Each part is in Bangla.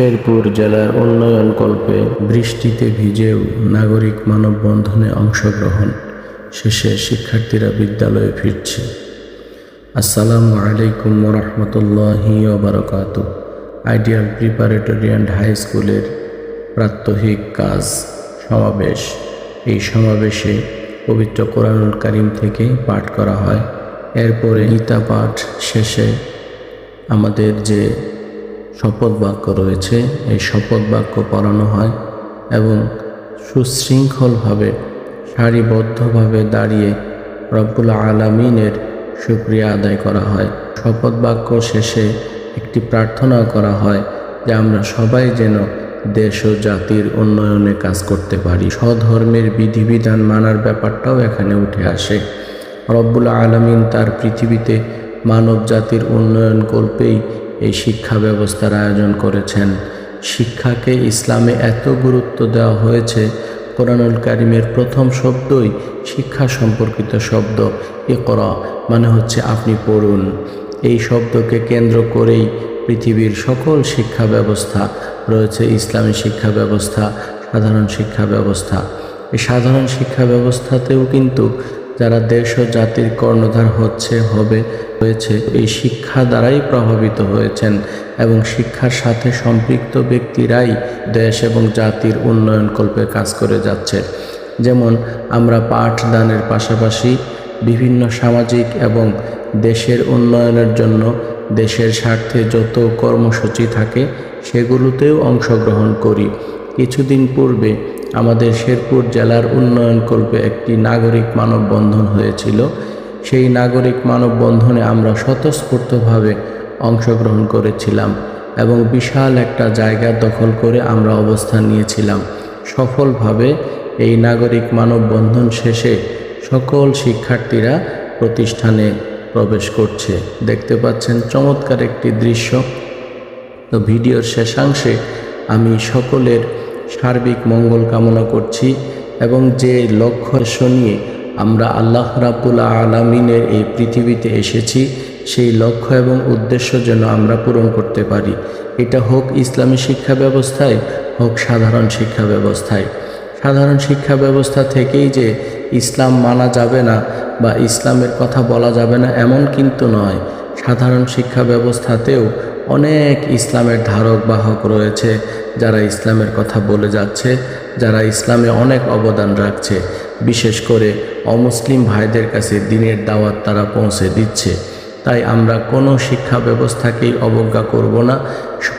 শেরপুর জেলার উন্নয়ন কল্পে বৃষ্টিতে ভিজেও নাগরিক মানববন্ধনে অংশগ্রহণ। শেষে শিক্ষার্থীরা বিদ্যালয়ে ফিরছে। আসসালামু আলাইকুম রহমতুল্লাহি ওবরকাত। আইডিয়াল প্রিপারেটরি হাই স্কুলের প্রাত্যহিক কাজ সমাবেশ। এই সমাবেশে পবিত্র কোরআনুল কারিম থেকে পাঠ করা হয়। এরপরে গীতা পাঠ শেষে আমাদের যে শপথ বাক্য রয়েছে। এই শপথ বাক্য পড়ানো হয় এবং সুশৃঙ্খলভাবে, সারিবদ্ধভাবে দাঁড়িয়ে রব্বুল আলামিনের শুক্রিয়া আদায় করা হয়। শপথ বাক্য শেষে একটি প্রার্থনা করা হয় যে আমরা সবাই যেন দেশ ও জাতির উন্নয়নে কাজ করতে পারি। স্বধর্মের বিধিবিধান মানার ব্যাপারটাও এখানে উঠে আসে। রব্বুল আলমিন তার পৃথিবীতে মানব জাতির উন্নয়ন কল্পেই এই শিক্ষা ব্যবস্থার আয়োজন করেছেন। শিক্ষাকে ইসলামে এত গুরুত্ব দেওয়া হয়েছে, কোরআনুল কারিমের প্রথম শব্দই শিক্ষা সম্পর্কিত শব্দ এ করা মানে হচ্ছে আপনি পড়ুন। এই শব্দকে কেন্দ্র করেই পৃথিবীর সকল শিক্ষা ব্যবস্থা রয়েছে, ইসলামী শিক্ষা ব্যবস্থা, সাধারণ শিক্ষা ব্যবস্থা। এই সাধারণ শিক্ষা ব্যবস্থাতেও কিন্তু যারা দেশ ও জাতির কর্ণধার হচ্ছে, হবে হয়েছে, এই শিক্ষা দ্বারাই প্রভাবিত হয়েছেন এবং শিক্ষার সাথে সম্পৃক্ত ব্যক্তিরাই দেশ এবং জাতির উন্নয়ন কল্পে কাজ করে যাচ্ছে। যেমন, আমরা পাঠদানের পাশাপাশি বিভিন্ন সামাজিক এবং দেশের উন্নয়নের জন্য দেশের স্বার্থে যত কর্মসূচি থাকে, সেগুলোতেও অংশগ্রহণ করি। কিছুদিন পূর্বে আমাদের শেরপুর জেলার উন্নয়ন কল্পে একটি নাগরিক মানববন্ধন হয়েছিল। সেই নাগরিক মানববন্ধনে আমরা স্বতঃস্ফূর্তভাবে অংশগ্রহণ করেছিলাম এবং বিশাল একটা জায়গা দখল করে আমরা অবস্থান নিয়েছিলাম। সফলভাবে এই নাগরিক মানববন্ধন শেষে সকল শিক্ষার্থীরা প্রতিষ্ঠানে প্রবেশ করছে। দেখতে পাচ্ছেন চমৎকার একটি দৃশ্য। তো ভিডিওর শেষাংশে আমি সকলের সার্বিক মঙ্গল কামনা করছি এবং যে লক্ষ্য নিয়ে আমরা আল্লাহ রাবুল আলমিনের এই পৃথিবীতে এসেছি, সেই লক্ষ্য এবং উদ্দেশ্য যেন আমরা পূরণ করতে পারি। এটা হোক ইসলামী শিক্ষা ব্যবস্থায়, হোক সাধারণ শিক্ষা ব্যবস্থায়। সাধারণ শিক্ষা ব্যবস্থা থেকেই যে ইসলাম মানা যাবে না বা ইসলামের কথা বলা যাবে না, এমন কিন্তু নয়। সাধারণ শিক্ষা ব্যবস্থাতেও অনেক ইসলামের ধারক বাহক রয়েছে, যারা ইসলামের কথা বলে যাচ্ছে, যারা ইসলামে অনেক অবদান রাখছে। বিশেষ করে অমুসলিম ভাইদের কাছে দিনের দাওয়াত তারা পৌঁছে দিচ্ছে। তাই আমরা কোনো শিক্ষা ব্যবস্থাকেই অবজ্ঞা করব না।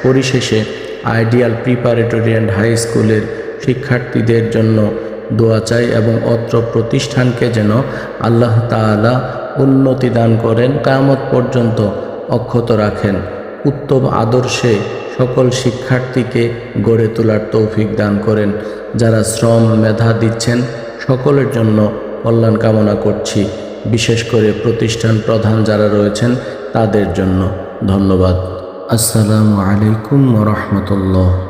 পরিশেষে আইডিয়াল প্রিপারেটরি অ্যান্ড হাই স্কুলের শিক্ষার্থীদের জন্য দোয়া চাই এবং অত্র প্রতিষ্ঠানকে যেন আল্লাহ তাআলা উন্নতি দান করেন, কায়ামত পর্যন্ত অক্ষত রাখেন। উত্তম আদর্শে সকল শিক্ষার্থীকে গড়ে তোলার তৌফিক দান করেন। যারা শ্রম মেধা দিচ্ছেন সকলের জন্য কল্যাণ কামনা করছি। বিশেষ করে প্রতিষ্ঠান প্রধান যারা রয়েছেন, তাদের জন্য ধন্যবাদ। আসসালামু আলাইকুম রহমতুল্লাহ।